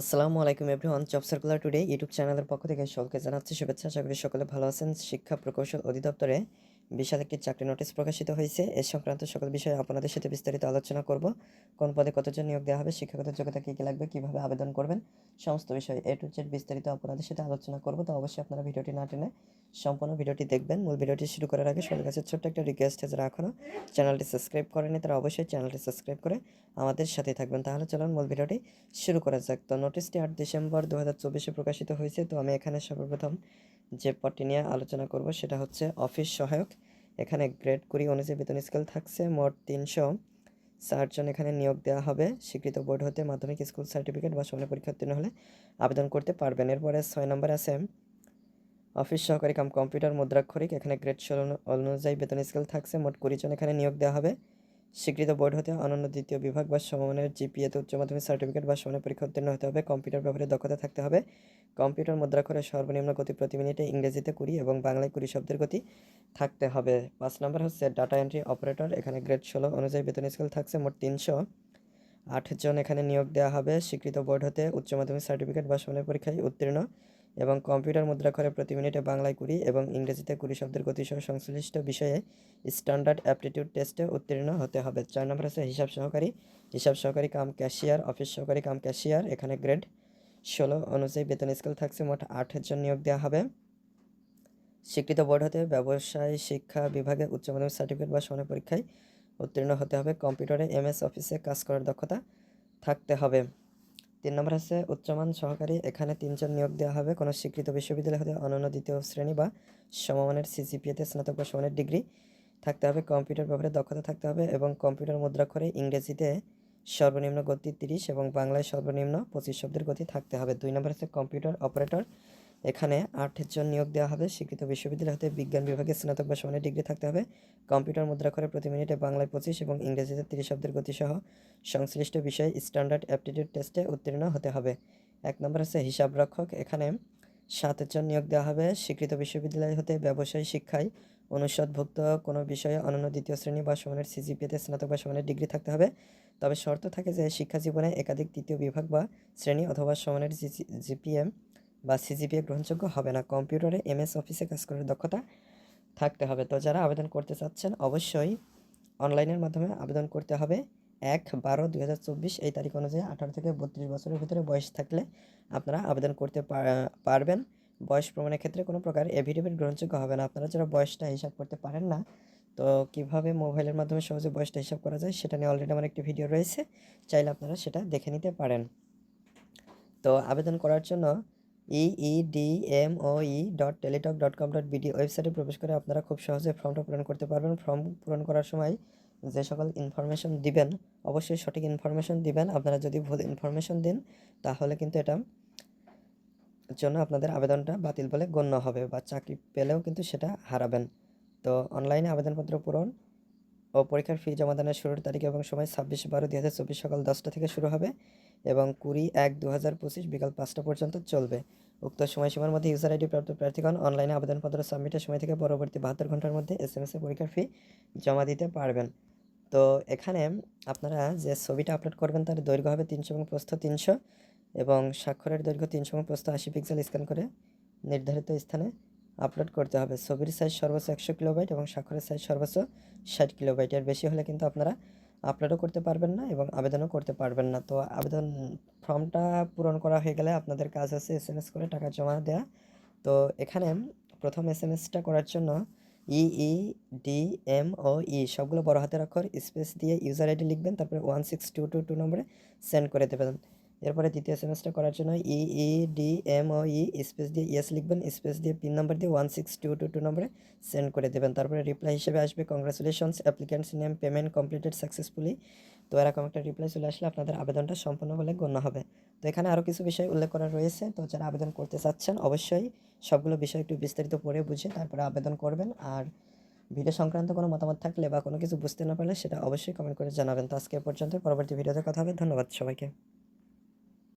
আসসালামু আলাইকুম everyone, job circular today YouTube চ্যানেলের পক্ষ থেকে সকলকে জানাচ্ছি শুভেচ্ছা। আশা করি সকলে ভালো আছেন। শিক্ষা প্রকৌশল অধিদপ্তরে বিশাল একটি চাকরি নোটিশ প্রকাশিত হয়েছে। এ সংক্রান্ত সকল বিষয়ে আপনাদের সাথে বিস্তারিত আলোচনা করব। কোন পদে কতজন নিয়োগ দেওয়া হবে, শিক্ষাগত যোগ্যতা কী কী লাগবে, কীভাবে আবেদন করবেন, সমস্ত বিষয়ে এ টু জেড বিস্তারিত আপনাদের সাথে আলোচনা করব। তো অবশ্যই আপনারা ভিডিওটি না টেনে সম্পূর্ণ ভিডিওটি দেখবেন। মূল ভিডিওটি শুরু করার আগে সবার কাছে ছোট্ট একটা রিকোয়েস্ট যারা এখনও চ্যানেলটি সাবস্ক্রাইব করেনি, তারা অবশ্যই চ্যানেলটি সাবস্ক্রাইব করে আমাদের সাথেই থাকবেন। তাহলে চলুন মূল ভিডিওটি শুরু করা যাক। তো নোটিশটি আট ডিসেম্বর দু হাজার চব্বিশে প্রকাশিত হয়েছে। তো আমি এখানে সর্বপ্রথম যে পদটি নিয়ে আলোচনা করব, সেটা হচ্ছে অফিস সহায়ক। এখানে গ্রেড কুড়ি অনুযায়ী বেতন স্কেল থাকছে। মোট তিনশো ষাটজন এখানে নিয়োগ দেওয়া হবে। স্বীকৃত বোর্ড হতে মাধ্যমিক স্কুল সার্টিফিকেট বা সামনে পরীক্ষা হলে আবেদন করতে পারবেন। এরপরে ছয় নম্বর আছে অফিস সহকারী কাম কম্পিউটার মুদ্রাক্ষরিক এখানে গ্রেড ষোলো অনুযায়ী বেতন স্কেল থাকছে, মোট কুড়ি জন এখানে নিয়োগ দেওয়া হবে। স্বীকৃত বোর্ড হতে অনন্য দ্বিতীয় বিভাগ বা সমমানের জিপিএতে উচ্চ মাধ্যমিক সার্টিফিকেট বা সমানের পরীক্ষা উত্তীর্ণ হতে হবে। কম্পিউটার ব্যবহারে দক্ষতা থাকতে হবে। কম্পিউটার মুদ্রাক্ষরে সর্বনিম্ন গতি প্রতি মিনিটে ইংরেজিতে কুড়ি এবং বাংলায় কুড়ি শব্দের গতি থাকতে হবে। পাঁচ নম্বর হচ্ছে ডাটা এন্ট্রি অপারেটর, এখানে গ্রেড ষোলো অনুযায়ী বেতন স্কেল থাকছে, মোট তিনশো আট জন এখানে নিয়োগ দেওয়া হবে। স্বীকৃত বোর্ড হতে উচ্চ মাধ্যমিক সার্টিফিকেট বা সমানের পরীক্ষায় উত্তীর্ণ এবং কম্পিউটার মুদ্রাক্ষরে প্রতি মিনিটে বাংলায় কুড়ি এবং ইংরেজিতে কুড়ি শব্দের গতিসহ সংশ্লিষ্ট বিষয়ে স্ট্যান্ডার্ড অ্যাপটিটিউড টেস্টে উত্তীর্ণ হতে হবে। চার নম্বর আছে হিসাব সহকারী। হিসাব সহকারী কাম ক্যাশিয়ার, অফিস সহকারী কাম ক্যাশিয়ার। এখানে গ্রেড ষোলো অনুযায়ী বেতন স্কেল থাকছে মোট জন নিয়োগ দেওয়া হবে। স্বীকৃত বোর্ড হতে ব্যবসায় শিক্ষা বিভাগে উচ্চ মাধ্যমিক সার্টিফিকেট বা সমানের পরীক্ষায় উত্তীর্ণ হতে হবে। কম্পিউটারে এমএস অফিসে কাজ করার দক্ষতা থাকতে হবে। তিন নম্বর আছে উচ্চমান সহকারী। এখানে তিনজন নিয়োগ দেওয়া হবে। কোনো স্বীকৃত বিশ্ববিদ্যালয় হতে অনন্য দ্বিতীয় শ্রেণি বা সমমানের সিসিপিএতে স্নাতক বা সমানের ডিগ্রি থাকতে হবে। কম্পিউটার ব্যাপারে দক্ষতা থাকতে হবে এবং কম্পিউটার মুদ্রাক্ষরে ইংরেজিতে সর্বনিম্ন গতি তিরিশ এবং বাংলায় সর্বনিম্ন পঁচিশ শব্দের গতি থাকতে হবে। দুই নম্বর আছে কম্পিউটার অপারেটর। এখানে আট জন নিয়োগ দেওয়া হবে। স্বীকৃত বিশ্ববিদ্যালয় হতে বিজ্ঞান বিভাগে স্নাতক বা সমানের ডিগ্রি থাকতে হবে। কম্পিউটার মুদ্রা করে প্রতি মিনিটে বাংলায় পঁচিশ এবং ইংরেজিতে তিরিশ শব্দের গতিসহ সংশ্লিষ্ট বিষয়ে স্ট্যান্ডার্ড অ্যাপটিটিউড টেস্টে উত্তীর্ণ হতে হবে। এক নম্বর হচ্ছে হিসাব রক্ষক। এখানে সাতজন নিয়োগ দেওয়া হবে। স্বীকৃত বিশ্ববিদ্যালয় হতে ব্যবসায়ী শিক্ষায় অনুষদভুক্ত কোনো বিষয়ে অনন্য দ্বিতীয় শ্রেণি বা সমানের সিজিপিএতে স্নাতক বা সমানের ডিগ্রি থাকতে হবে। তবে শর্ত থাকে যে শিক্ষা জীবনে একাধিক তৃতীয় বিভাগ বা শ্রেণি অথবা সমানের জিপিএম বা সিজিপিএ গ্রহণযোগ্য হবে না। কম্পিউটারে এমএস অফিসে কাজ করার দক্ষতা থাকতে হবে। তো যারা আবেদন করতে চাচ্ছেন, অবশ্যই অনলাইনের মাধ্যমে আবেদন করতে হবে। এক বারো দুই হাজার চব্বিশ এই তারিখ অনুযায়ী আঠারো থেকে বত্রিশ বছরের ভিতরে বয়স থাকলে আপনারা আবেদন করতে পারবেন। বয়স প্রমাণের ক্ষেত্রে কোনো প্রকার এভিডেভিট গ্রহণযোগ্য হবে না। আপনারা যারা বয়সটা হিসাব করতে পারেন না, তো কীভাবে মোবাইলের মাধ্যমে সহজে বয়সটা হিসাব করা যায় সেটা নিয়ে অলরেডি আমার একটি ভিডিও রয়েছে। চাইলে আপনারা সেটা দেখে নিতে পারেন। তো আবেদন করার জন্য E D M O E dot Teletalk dot com dot BD ওয়েবসাইটে প্রবেশ করে আপনারা খুব সহজে ফর্মটা পূরণ করতে পারবেন। ফর্ম পূরণ করার সময় যে সকল ইনফরমেশন দিবেন, অবশ্যই সঠিক ইনফরমেশন দিবেন। আপনারা যদি ভুল ইনফরমেশন দেন, তাহলে কিন্তু এটা জন্য আপনাদের আবেদনটা বাতিল বলে গণ্য হবে বা চাকরি পেলেও কিন্তু সেটা হারাবেন। তো অনলাইনে আবেদনপত্র পূরণ ও পরীক্ষার ফি জমাদানের শুরুর তারিখ এবং সময় ছাব্বিশ বারো দুই হাজার চব্বিশ সকাল দশটা থেকে শুরু হবে। এবং কুড়ি এক দু হাজার পঁচিশ বিকাল পাঁচটা পর্যন্ত চলবে। উক্ত সময়সীমার মধ্যে ইউজার আইডি প্রাপ্ত প্রার্থীগণ অনলাইনে আবেদনপত্র সাবমিটের সময় থেকে পরবর্তী বাহাত্তর ঘণ্টার মধ্যে এস এম এস এ পরীক্ষার ফি জমা দিতে পারবেন। তো এখানে আপনারা যে ছবিটা আপলোড করবেন তার দৈর্ঘ্য হবে তিনশো এবং প্রস্থ তিনশো এবং স্বাক্ষরের দৈর্ঘ্য তিনশো এবং প্রস্থ আশি পিক্সেল স্ক্যান করে নির্ধারিত স্থানে আপলোড করতে হবে। ছবির সাইজ সর্বোচ্চ একশো কিলোবাইট এবং স্বাক্ষরের সাইজ সর্বোচ্চ ষাট কিলোবাইট এর বেশি হলে কিন্তু আপনারা আপলোডও করতে পারবেন না এবং আবেদনও করতে পারবেন না। তো আবেদন ফর্মটা পূরণ করা হয়ে গেলে আপনাদের কাজ আছে এস এম এস করে টাকা জমা দেওয়া তো এখানে প্রথম এস এম এসটা করার জন্য E E D M O ই সবগুলো বড় হাতের অক্ষর, স্পেস দিয়ে ইউজার আইডি লিখবেন, তারপরে one six two two two নম্বরে সেন্ড করে দেবেন। এরপরে দ্বিতীয় সেমেস্টার করার জন্য E E D M O E space দিয়ে ইয়েস লিখবেন স্পেস দিয়ে পিন নাম্বার দিয়ে one six two two two নম্বরে সেন্ড করে দেবেন। তারপরে রিপ্লাই হিসেবে আসবে congratulations applicants name payment completed successfully তো এরকম একটা রিপ্লাই চলে আসলে আপনাদের আবেদনটা সম্পূর্ণ বলে গণ্য হবে। তো এখানে আরও কিছু বিষয় উল্লেখ করা রয়েছে। তো যারা আবেদন করতে চাচ্ছেন, অবশ্যই সবগুলো বিষয় একটু বিস্তারিত পড়ে বুঝে তারপরে আবেদন করবেন। আর ভিডিও সংক্রান্ত কোনো মতামত থাকলে বা কোনো কিছু বুঝতে না পারলে সেটা অবশ্যই কমেন্ট করে জানাবেন। তো আজকে পর্যন্ত পরবর্তী ভিডিওতে কথা হবে। ধন্যবাদ সবাইকে।